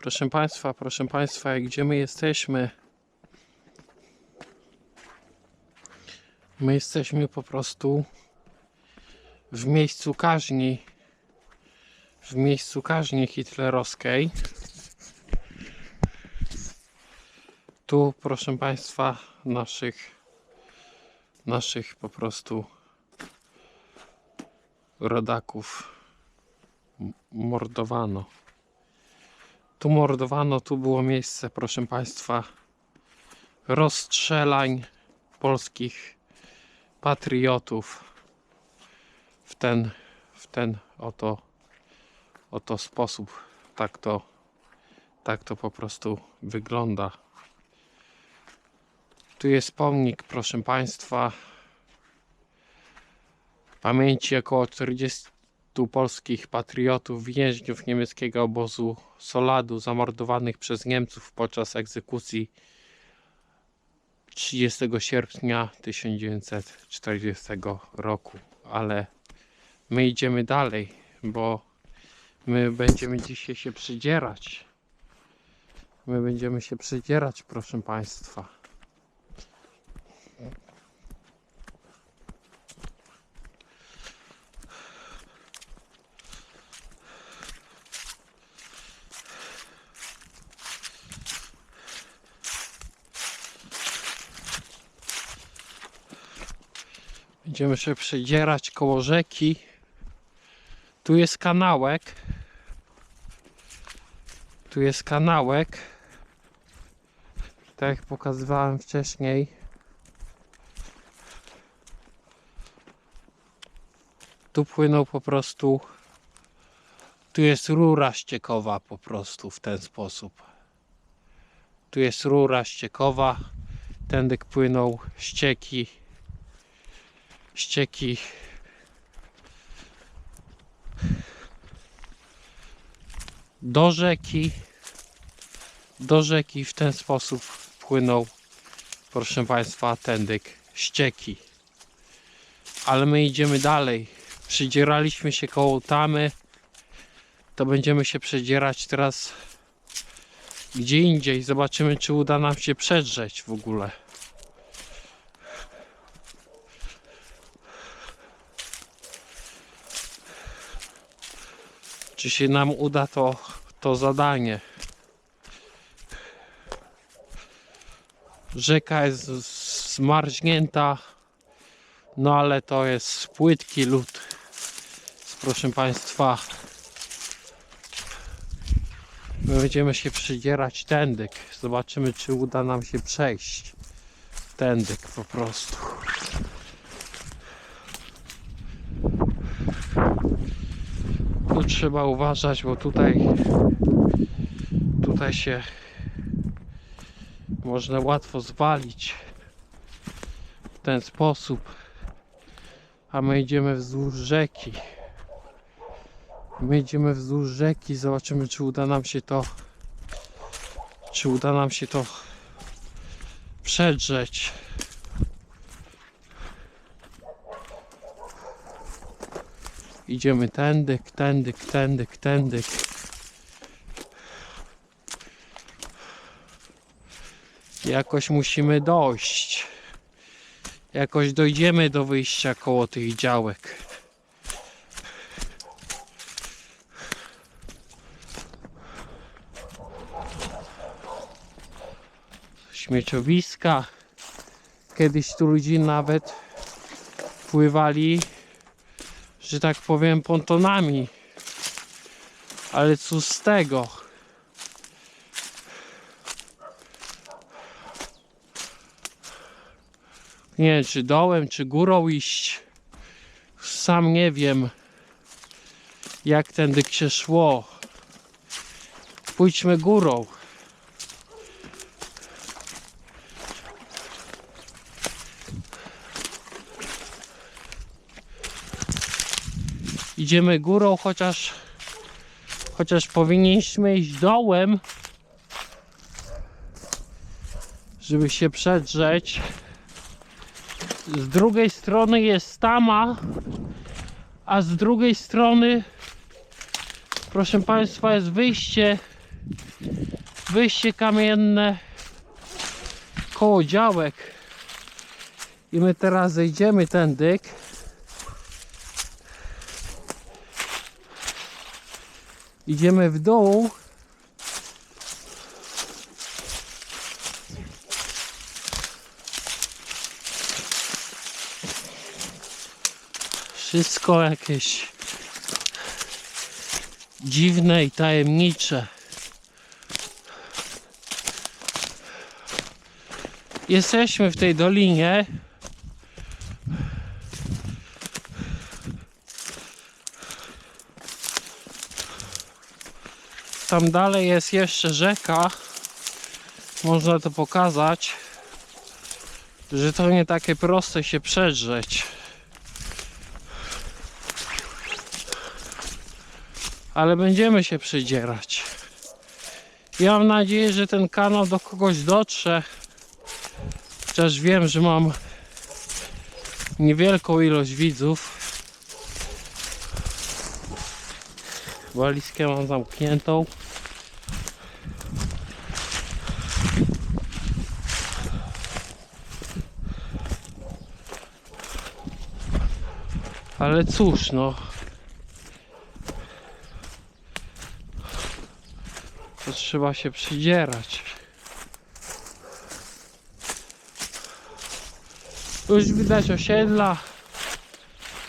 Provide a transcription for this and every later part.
Proszę Państwa, proszę Państwa, gdzie my jesteśmy? My jesteśmy po prostu w miejscu kaźni. W miejscu kaźni hitlerowskiej. Tu, proszę Państwa, naszych, naszych po prostu rodaków mordowano. Tu mordowano, tu było miejsce, proszę Państwa, rozstrzelań polskich patriotów w ten, w ten oto, oto sposób. Tak to, tak to po prostu wygląda. Tu jest pomnik, proszę Państwa, pamięci około 40 polskich patriotów, więźniów niemieckiego obozu Soladu, zamordowanych przez Niemców podczas egzekucji 30 sierpnia 1940 roku. Ale my idziemy dalej, bo my będziemy dzisiaj się przydzierać. My będziemy się przydzierać, proszę Państwa. Będziemy się przedzierać koło rzeki. Tu jest kanałek. Tu jest kanałek. Tak jak pokazywałem wcześniej. Tu płynął po prostu. Tu jest rura ściekowa po prostu w ten sposób. Tu jest rura ściekowa. Tędy płyną ścieki ścieki. Do rzeki. Do rzeki w ten sposób płyną proszę Państwa tędyk ścieki. Ale my idziemy dalej. Przydzieraliśmy się koło tamy. To będziemy się przedzierać teraz gdzie indziej. Zobaczymy czy uda nam się przedrzeć w ogóle czy się nam uda to, to zadanie. Rzeka jest zmarznięta, no ale to jest płytki lód. Proszę Państwa, my będziemy się przydzierać tędyk. Zobaczymy, czy uda nam się przejść. Tędyk po prostu. Trzeba uważać, bo tutaj tutaj się można łatwo zwalić w ten sposób. A my idziemy wzdłuż rzeki. My idziemy wzdłuż rzeki, zobaczymy czy uda nam się to czy uda nam się to przedrzeć. Idziemy tędyk, tędyk, tędyk, tędyk. Jakoś musimy dojść. Jakoś dojdziemy do wyjścia koło tych działek. Śmieciowiska. Kiedyś tu ludzi nawet pływali że tak powiem, pontonami. Ale cóż z tego? Nie wiem, czy dołem, czy górą iść. Sam nie wiem, jak tędy się szło. Pójdźmy górą. Idziemy górą, chociaż chociaż powinniśmy iść dołem, żeby się przedrzeć. Z drugiej strony jest tama, a z drugiej strony, proszę Państwa, jest wyjście wyjście kamienne koło działek i my teraz zejdziemy tędy idziemy w dół wszystko jakieś dziwne i tajemnicze. Jesteśmy w tej dolinie. Tam dalej jest jeszcze rzeka. Można to pokazać, że to nie takie proste się przedrzeć. ale będziemy się przydzierać. Ja mam nadzieję, że ten kanał do kogoś dotrze. Chociaż wiem, że mam niewielką ilość widzów. Walizkę mam zamkniętą. Ale cóż, no. To trzeba się przydzierać. Już widać osiedla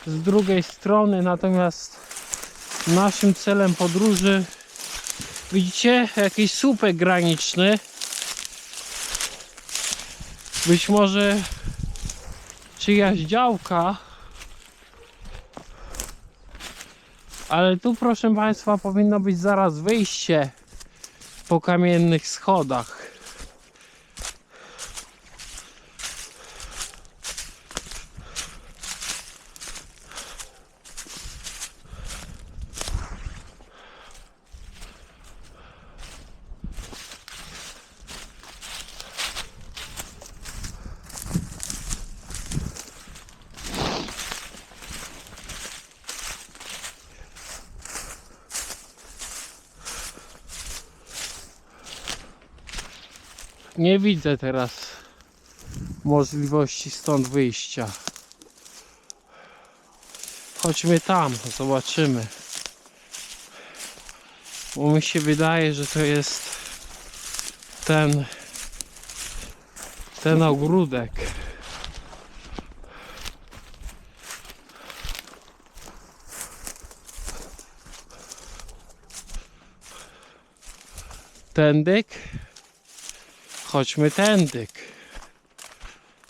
z drugiej strony, natomiast naszym celem podróży widzicie jakiś słupek graniczny. Być może czyjaś działka. Ale tu proszę Państwa powinno być zaraz wyjście po kamiennych schodach. Nie widzę teraz możliwości stąd wyjścia. Chodźmy tam, zobaczymy. Bo mi się wydaje, że to jest ten ten ogródek. Tędyk. Chodźmy tędyk.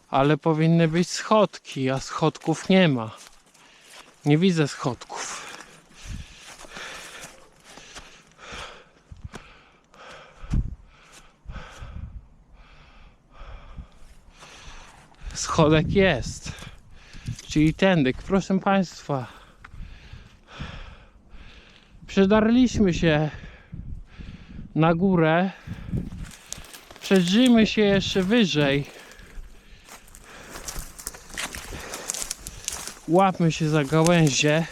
Ale powinny być schodki, a schodków nie ma. Nie widzę schodków. Schodek jest. Czyli tędyk. Proszę Państwa. Przedarliśmy się na górę Przedrzyjmy się jeszcze wyżej. Łapmy się za gałęzie.